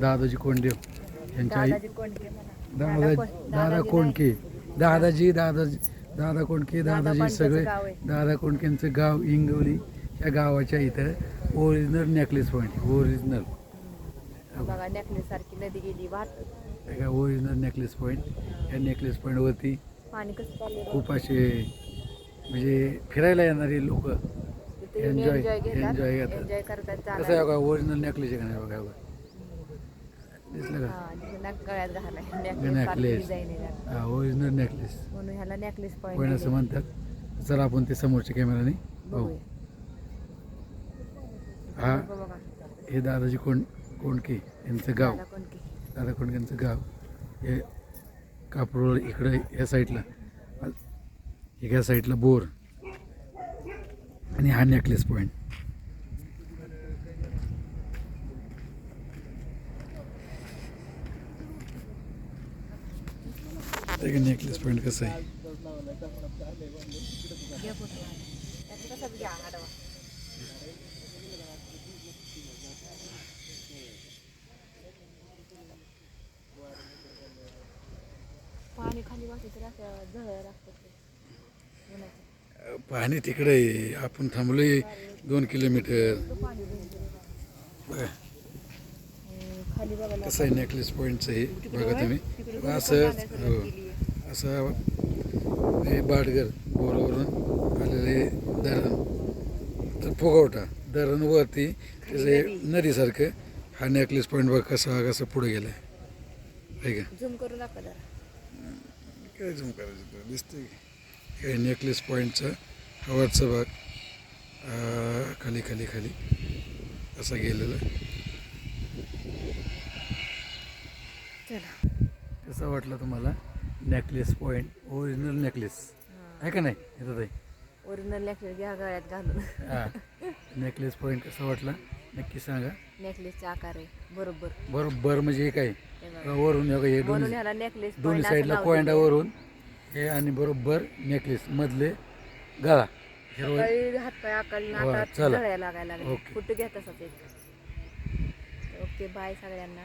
दादाजी कोंडदेव यांच्या आई दादाजी कोंडके म्हणा दादा कोण- दादा दादाजी कोंडके दादाजी दादाजी दादा कोंडके दादा दादाजी सगळे गाव आहे. दादा कोंडकेंचं गाव इंगवली या गावाच्या इथं ओरिजिनल नेकलेस पॉईंट ओरिजिनल हम्म. बघा नेकलेस सारखी नदी गेली वाहत ओरिजिनल नेकलेस पॉईंट या नेकलेस पॉईंटवरती पाणी कसं चाललंय खूप असे म्हणजे फिरायला येणारे लोक तिथे enjoy- एन्जॉय घेतात enjoy. एन्जॉय करतात कसं आहे चालायला. बघा ओरिजिनल नेकलेस आहे का नाही बघा बघा दिसलं का? हा, गळ्यात. नेकलेस. हा ओरिजिनल नेकलेस म्हणून ह्याला नेकलेस पण असं म्हणतात? चला आपण ते समोरच्या कॅमेराने पाहू बघूया. हा हे दादाजी कोंड कोंडके यांचं गाव. दादा कोंडके कोंडकेंचं गाव. हे कापरोळ इकडं या साईडला. एका साईडला बोर. आणि हा नेकलेस पॉईंट नेकलेस पॉईंट कसं आहे पाणी खाली पाणी तिकडे आहे. आपण थांबलोय दोन किलोमीटर. कसं आहे नेकलेस पॉईंटचं हे? बघा तुम्ही. असं. हो. असं हे बाडगर बोरावरून आलेले धरण. तर फुगवटा धरणवरती त्याचं नदीसारखं हा नेकलेस पॉईंट बघ कसा कसा पुढे गेलाय. आहे का? काय झूम करायचं तुला? दिसतंय की. हे नेकलेस पॉईंटचा हा वरचा भाग. खाली खाली खाली. असा गेलेला. चला. कसा वाटला तुम्हाला? नेकलेस पॉईंट ओरिजिनल नेकलेस आहे का नाही? येतात आहे ओरिजिनल नेकलेस घ्या गळ्यात घालून. हां. नेकलेस पॉईंट कसा वाटला? नक्की सांगा. नेकलेसचा आकार आहे. बरोबर. बरोबर म्हणजे हे काय? हे बघा. वरून हे बघा, हे म्हणून दोन्ही ह्याला नेकलेस दोन्ही साईडला पॉईंटावरून हे आणि बरोबर नेकलेस मधले गळा. हिरवा हातपाय आकळी हो, आता चला. लागायला लागले ओके. कुठे घेत असत एक. ओके बाय सगळ्यांना.